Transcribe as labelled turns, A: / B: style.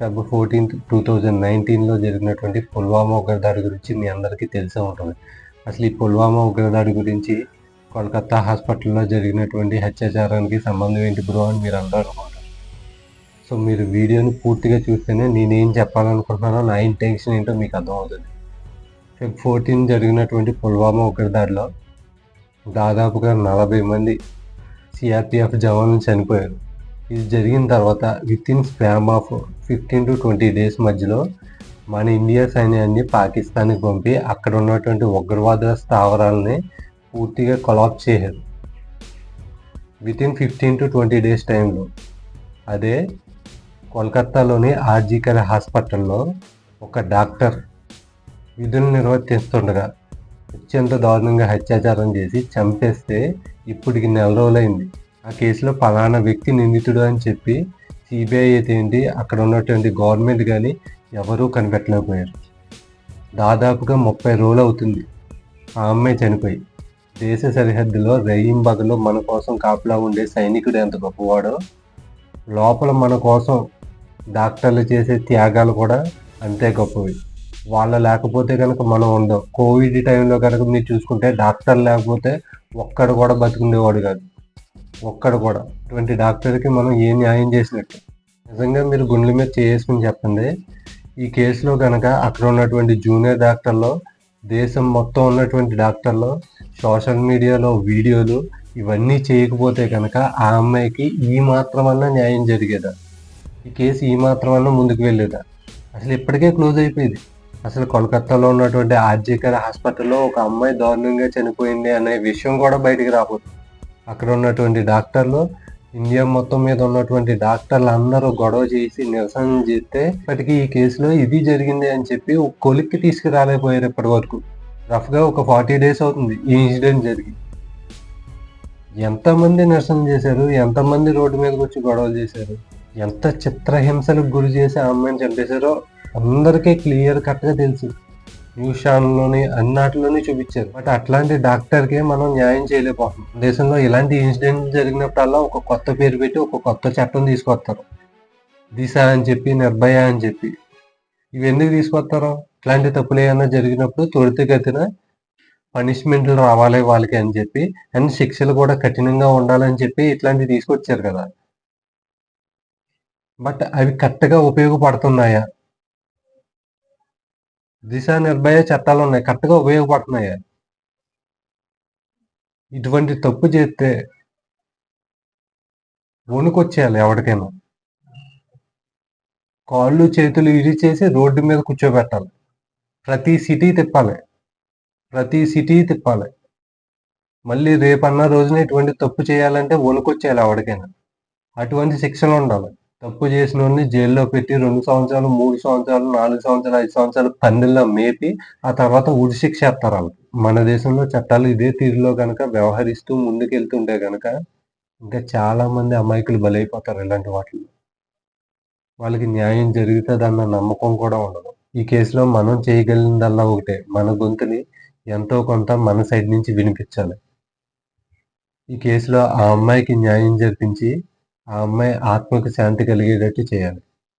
A: Feb fourteenth two thousand నైన్టీన్లో జరిగినటువంటి పుల్వామా ఉగ్రదాడి గురించి మీ అందరికీ తెలిసే ఉంటుంది. అసలు ఈ పుల్వామా ఉగ్రదాడి గురించి కోల్కతా హాస్పిటల్లో జరిగినటువంటి హత్యాచారానికి సంబంధం ఏంటి బ్రో అని మీరు అందరూ అనుకుంటారు. సో మీరు వీడియోని పూర్తిగా చూస్తేనే నేనేం చెప్పాలనుకుంటున్నానో నా ఇంటెన్షన్ ఏంటో మీకు అర్థమవుతుంది. ఫెబ్ ఫోర్టీన్ జరిగినటువంటి పుల్వామా ఉగ్రదాడిలో దాదాపుగా నలభై మంది సిఆర్పిఎఫ్ జవాన్లు చనిపోయారు. ఇది జరిగిన తర్వాత within span of fifteen to twenty days మధ్యలో మన ఇండియా సైన్యాన్ని పాకిస్తాన్కి పంపి అక్కడ ఉన్నటువంటి ఉగ్రవాద స్థావరాలని పూర్తిగా కొలాప్ చేశారు. Within fifteen to twenty days టైంలో అదే కోల్కత్తాలోని ఆర్జీకర్ హాస్పిటల్లో ఒక డాక్టర్ విధులు నిర్వర్తిస్తుండగా అత్యంత దారుణంగా అత్యాచారం చేసి చంపేస్తే ఇప్పటికి నెల రోజులైంది. ఆ కేసులో ఫలానా వ్యక్తి నిందితుడు అని చెప్పి సిబిఐ అయితే ఏంటి అక్కడ ఉన్నటువంటి గవర్నమెంట్ కానీ ఎవరూ కనిపెట్టలేకపోయారు. దాదాపుగా ముప్పై రోజులు అవుతుంది. ఆ అమ్మాయి చనిపోయి. దేశ సరిహద్దులో బగలో మన కోసం కాపలా ఉండే సైనికుడు ఎంత గొప్పవాడో లోపల మన కోసం డాక్టర్లు చేసే త్యాగాలు కూడా అంతే గొప్పవి. వాళ్ళ లేకపోతే కనుక మనం ఉండం. కోవిడ్ టైంలో కనుక మీరు చూసుకుంటే డాక్టర్ లేకపోతే ఒక్కడు కూడా బతుకుండేవాడు కాదు. ఒక్కడు కూడా. ఇటువంటి డాక్టర్కి మనం ఏ న్యాయం చేసినట్టు. నిజంగా మీరు గుండెల మీద చేసుకుని చెప్పండి. ఈ కేసులో కనుక అక్కడ ఉన్నటువంటి జూనియర్ డాక్టర్లో దేశం మొత్తం ఉన్నటువంటి డాక్టర్లో సోషల్ మీడియాలో వీడియోలు ఇవన్నీ చేయకపోతే కనుక ఆ అమ్మాయికి ఈ మాత్రమన్నా న్యాయం జరిగేదా? ఈ కేసు ఈ మాత్రమన్నా ముందుకు వెళ్ళేదా? అసలు ఇప్పటికే క్లోజ్ అయిపోయింది. అసలు కోల్కత్తాలో ఉన్నటువంటి ఆర్జీకర్ హాస్పిటల్లో ఒక అమ్మాయి దారుణంగా చనిపోయింది అనే విషయం కూడా బయటికి రాబోతుంది అక్కడ ఉన్నటువంటి డాక్టర్లు ఇండియా మొత్తం మీద ఉన్నటువంటి డాక్టర్లు అందరూ గొడవ చేసి నిరసన చేస్తే ఇప్పటికీ ఈ కేసులో ఇది జరిగింది అని చెప్పి ఒక కొలిక్కి తీసుకురాలేకపోయారు ఇప్పటి వరకు రఫ్గా ఒక ఫార్టీ డేస్ అవుతుంది ఈ ఇన్సిడెంట్ జరిగి. ఎంతమంది నిరసన చేశారు ఎంతమంది రోడ్డు మీదకి వచ్చి గొడవలు చేశారు ఎంత చిత్రహింసలకు గురి చేసి ఆ అమ్మాయిని చంపేశారో అందరికీ క్లియర్ కట్గా తెలుసు. న్యూస్ ఛానల్లోని అన్నిటిలోని చూపించారు. బట్ అట్లాంటి డాక్టర్కే మనం న్యాయం చేయలేకపోతున్నాం. దేశంలో ఇలాంటి ఇన్సిడెంట్ జరిగినప్పుడల్లా ఒక కొత్త పేరు పెట్టి ఒక కొత్త చట్టం తీసుకొస్తారు. దిశ అని చెప్పి నిర్భయ అని చెప్పి. ఇవి ఎందుకు తీసుకొస్తారో? ఇట్లాంటి తప్పులు ఏమైనా జరిగినప్పుడు త్వరితగతిన పనిష్మెంట్లు రావాలి వాళ్ళకి అని చెప్పి అండ్ శిక్షలు కూడా కఠినంగా ఉండాలని చెప్పి ఇట్లాంటివి తీసుకొచ్చారు కదా. బట్ అవి కరెక్ట్గా ఉపయోగపడుతున్నాయా? దిశ నిర్భయ చట్టాలు ఉన్నాయి. కరెక్ట్గా ఉపయోగపడుతున్నాయా. ఇటువంటి తప్పు చేస్తే వణుకొచ్చేయాలి ఎవరికైనా. కాళ్ళు చేతులు ఇరిచేసి రోడ్డు మీద కూర్చోబెట్టాలి. ప్రతి సిటీ తిప్పాలి. ప్రతి సిటీ తిప్పాలి. మళ్ళీ రేపన్న రోజున ఇటువంటి తప్పు చేయాలంటే వణుకొచ్చేయాలి ఎవరికైనా. అటువంటి శిక్షలు ఉండాలి. తప్పు చేసిన వాడిని జైల్లో పెట్టి రెండు సంవత్సరాలు మూడు సంవత్సరాలు నాలుగు సంవత్సరాలు ఐదు సంవత్సరాలు పందిల్లో మేపి ఆ తర్వాత ఉరిశిక్ష వేస్తారు వాళ్ళు. మన దేశంలో చట్టాలు ఇదే తీరులో కనుక వ్యవహరిస్తూ ముందుకెళ్తుంటే కనుక ఇంకా చాలా మంది అమాయకులు బలైపోతారు ఇలాంటి వాటిల్లో. వాళ్ళకి న్యాయం జరుగుతుంది అన్న నమ్మకం కూడా ఉండదు. ఈ కేసులో మనం చేయగలిగిందల్లా ఒకటే. మన గొంతుని ఎంతో కొంత మన సైడ్ నుంచి వినిపించాలి. ఈ కేసులో ఆ అమ్మాయికి న్యాయం జరిపించి ఆ అమ్మాయి ఆత్మకు శాంతి కలిగేటట్టు చేయాలి